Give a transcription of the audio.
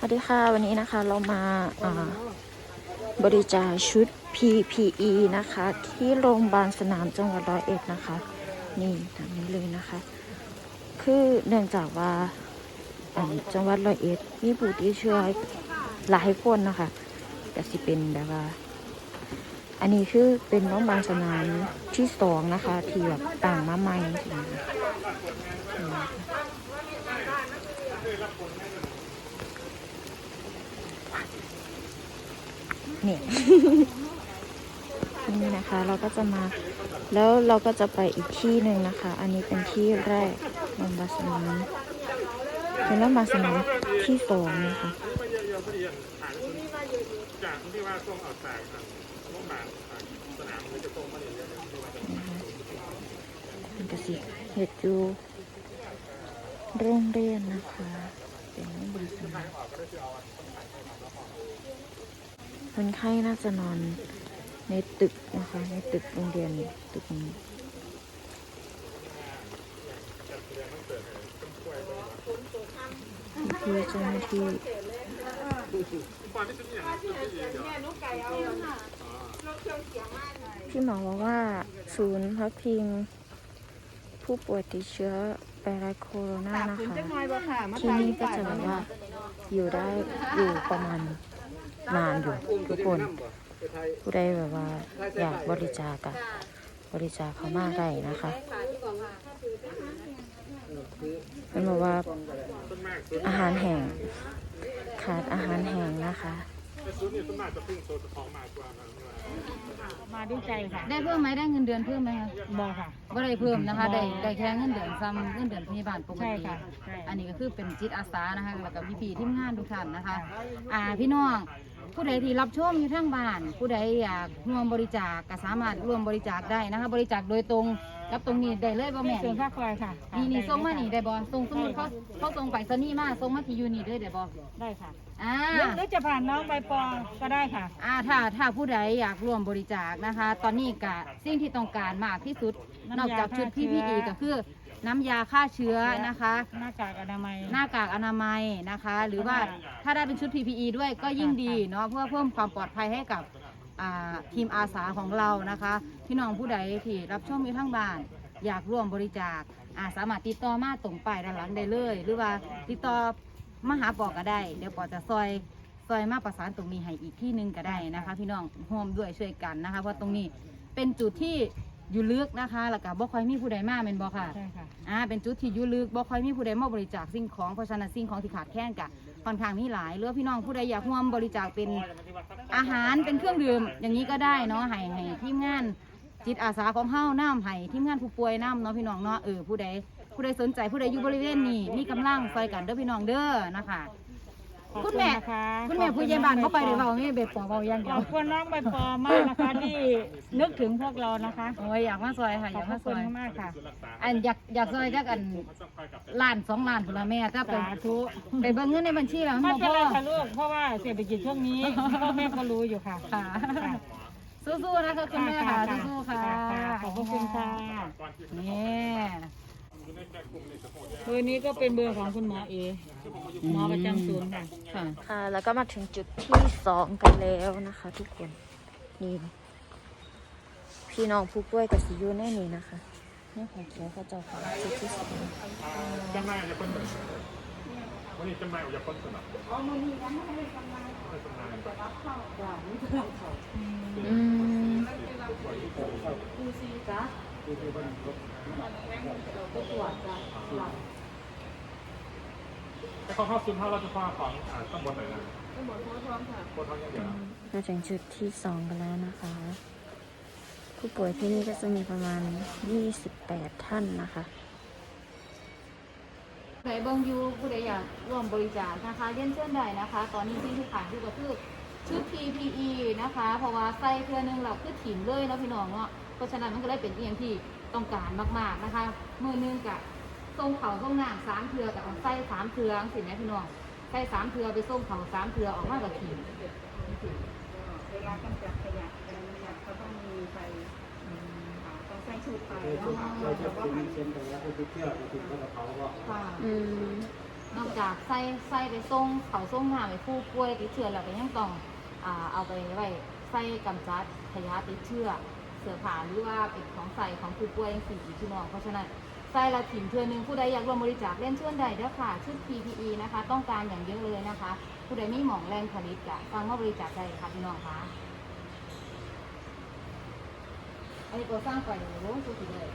สวัสดีค่ะ วันนี้นะคะเรามาาบริจาคชุด PPE นะคะ ที่โรงพยาบาลสนามจังหวัดร้อยเอ็ดนะคะ นี่ตามนี้เลยนะคะ คือเนื่องจากว่าอ่าจังหวัดร้อยเอ็ดมีผู้ที่เชื่อหลายคนนะคะแต่สิเป็นแบบว่า อันนี้คือเป็นโรงพยาบาลสนามที่สองนะคะ ที่แบบต่างมาใหม่ นี่นี่นะคะเราก็จะมาแล้วเราก็จะไปอีกที่หนึ่งนะคะ อันนี้เป็นที่แรกโรงพยาบาสนาเป็นโรงพยาบาลสนาที่สองนะคะไม่ะก็เรียนฐานจากที่ว่าส่งเอาจากโรงพยาบาลสนามหรือจะส่งมาเรียนๆที่ว่าจะนะคะเป็นกสิเห็ดอยู่โรงเรียนนะคะ เป็นโรงพยาบาสนา คนไข้น่าจะนอนในตึกนะคะ ในตึกโรงเรียนตึกนี้นี่คือเจ้าหน้าที่ความที่ชุดอย่างนี้ชุดที่เดียวพี่หมอบอกว่าศูนย์พักพิง ผู้ป่วยติดเชื้อไวรัสโคโรนานะคะที่นี่ก็จะแบบว่าอยู่ได้อยู่ประมาณ นานอยู่ทุกคนผู้ใดแบบว่าอยากบริจาคอะบริจาคเขามากได้นะคะเป็นบอกว่าต้นมากอาหารแห้งขาดอาหารแห้งนะคะแต่ชุดนี้ต้นมากจะพึ่งโซนของมากกว่ามันมาด้วยใจค่ะ ได้เพิ่มไหมได้เงินเดือนเพิ่มไหมคะบอกค่ะบ่ได้เพิ่มนะคะ ได้ได้แค่เงินเดือนซ้ำเงินเดือนพยาบาลปกใช่ติค่ะใช่อันนี้ก็คือเป็นจิตอาสานะคะแล้วก็พี่ๆทีมงานทุกท่านนะคะ อ่าพี่น้อง ผู้ใดที่รับชมอยู่ทางบ้าน ผู้ใดอยากร่วมบริจาคก็สามารถร่วมบริจาคได้นะคะ บริจาคโดยตรง กับตรงนี้ได้เลยบ่ไม่แม่เกินค่าไฟค่ะนี่นี่ส่งมานี่ได้บ่ส่งสมมุติเขาเขาส่งไปสนีย์มาส่งมาที่ยูนี่เลยได้บ่ได้ค่ะอ่าหรือหรือจะผ่านน้องใบปอก็ได้ค่ะ อ่าถ้าถ้าผู้ใดอยากร่วมบริจาคนะคะ ตอนนี้กะสิ่งที่ต้องการมากที่สุดนน้ำยาอกจากชุดฆ่าเชื้อ PPE ก็คือน้ำยาฆ่าเชื้อนะคะ หน้ากากอนามัย หน้ากากอนามัยนะคะ หรือว่าถ้าได้เป็นชุด PPE ด้วยก็ยิ่งดีเนาะเพื่อเพิ่มความปลอดภัยให้กับอ่า ทีมอาสาของเรานะคะ พี่น้องผู้ใดที่รับชมอยู่ทั้งบ้าน อยากร่วมบริจาคอ่าสามารถติดต่อมาตรงป้ายด้านหลังได้เลย หรือว่าติดต่อมาหาปอก็ได้ เดี๋ยวปอจะซอยซอยมาประสานตรงนี้ให้อีกที่หนึงก็ได้นะคะ พี่น้องร่วมด้วยช่วยกันนะคะ เพราะตรงนี้เป็นจุดที่อยู่ลึกนะคะแล้วก็บ่ค่อยมีผู้ใดมาเป็นบ่ค่ะใช่ค่ะอ่าเป็นจุดที่อยุลึกบ่ค่อยมีผู้ใดมาบริจาคสิ่งของเพราะฉะนั้นสิ่งของที่ขาดแคลนกะ ค่อนข้างมีหลายหรือพี่น้องผู้ใดอยากร่วมบริจาคเป็นอาหารเป็นเครื่องดื่ม อย่างนี้ก็ได้เนาะให้ให้ทีมงานจิตอาสาของเฮาน้ำให้ทีมงานผู้ป่วยน้ำเนาะพี่น้องเนาะเออผู้ใดผู้ใดสนใจผู้ใดอยู่บริเวณนี้มีกำลังซอยกันเด้อพี่น้องเด้อนะคะ ขอบคุคุณณแม่นะคะคุณแม่ผู้ใหญ่บ้านเขาไปเดี๋ยวเบาไม่เบ็ดปอเบาอย่างเดีขยอวบคุณน้องใบปอมากนะคะที่นึกถึงพวกเรานะคะโอ้ยอยากมาซอยค่ะอขอยาบกมาคุซณอยมากค่ะ อันอยากอยากซอยจักอันล้านสองล้านพุ่นละแม่ถ้าไปสาธุ ไปเบิ่งเงินในบัญชีแล้วไม่บ่เป็นพไรอค่ะลูกเพราะว่าเศรษฐกิจช่วงนี้พ่อแม่ก็รู้อยู่ค่ะค่ะค่ะสู้ๆนะคะคุณแม่ค่ะสู้ๆค่ะขอบคุณค่ะ นี่ เบอร์นี้ก็เป็นเบอร์ของคุณหมอเอหมอประจำศูนย์ค่ะค่ะ ค่ะ แล้วก็มาถึงจุดที่สองกันแล้วนะคะ ทุกคนนี่พี่น้องผู้ป่วยกับสิอยูแน่นี่นะคะนี่ของเขียวเขาเจ้าของจุดที่สองจำนายอย่าคนวันนี้จำนายอย่าคนสนับอื แต่เขาเข้าซุนเท่าราชฟ้าของตำบลไหนนะตำบลโพธิ์ทองค่ะโพธิ์ทองอย่างเดียวมาถึงจุดที่สองกันแล้วนะคะ ผู้ป่วยที่นี่ก็จะมีประมาณ 28 ท่านนะคะผู้ใดเบิ่งอยู่ผู้ใดอยากร่วมบริจาคนะคะเรียนเชิญได้นะคะ ตอนนี้ที่ที่ขาดอยู่ก็คือชุด PPE นะคะ เพราะว่าใส่เทื่อนึงเราคือถิ่มเลยเนาะพี่น้องเนาะ เพราะฉะนั้นมันก็เลยเป็นเอียงที่ต้องการมากๆนะคะมือหนึงกับทรงเขาทรงหน้าสามเทือกับใส่สามเทือสิแม่พี่น้องใส่สามเทือไปทรงเขาสามเทือออกมากับถิ่มเวลากำจัดขยะอะไรเนี่ยเขาต้องมีไฟต้องใส่ชุดไฟเราเนาะจะเราจะเป็นเซ็นแต่ว่าไปเที่ยวไปถึงก็เผาก็อืมนอกจากใส่ใส่ไปส่งเขาส่งหาไปผู้ป่วยติดเชื้อแล้วก็ยังต้องเอาไปไว้ใส่กำจัดขยะติดเชื้อ สื้อผ้าหรือว่าเป็นของใส่ของผู้ป่วยยังสี่พี่น้องเพราะฉะนั้นใส่ละถิ่มเทือหนึงผู้ใดอยากร่วมบริจาคเล่นเชื่อนใดเด้อค่ะชุด PPE นะคะ ต้องการอย่างเยอะเลยนะคะ ผู้ใดไม่หมองแรงผลิตกะฟังมาบริจาคได้ค่ะพี่น้องคะอันนี้ตัวสร้างไปโอ้โหสุดเลย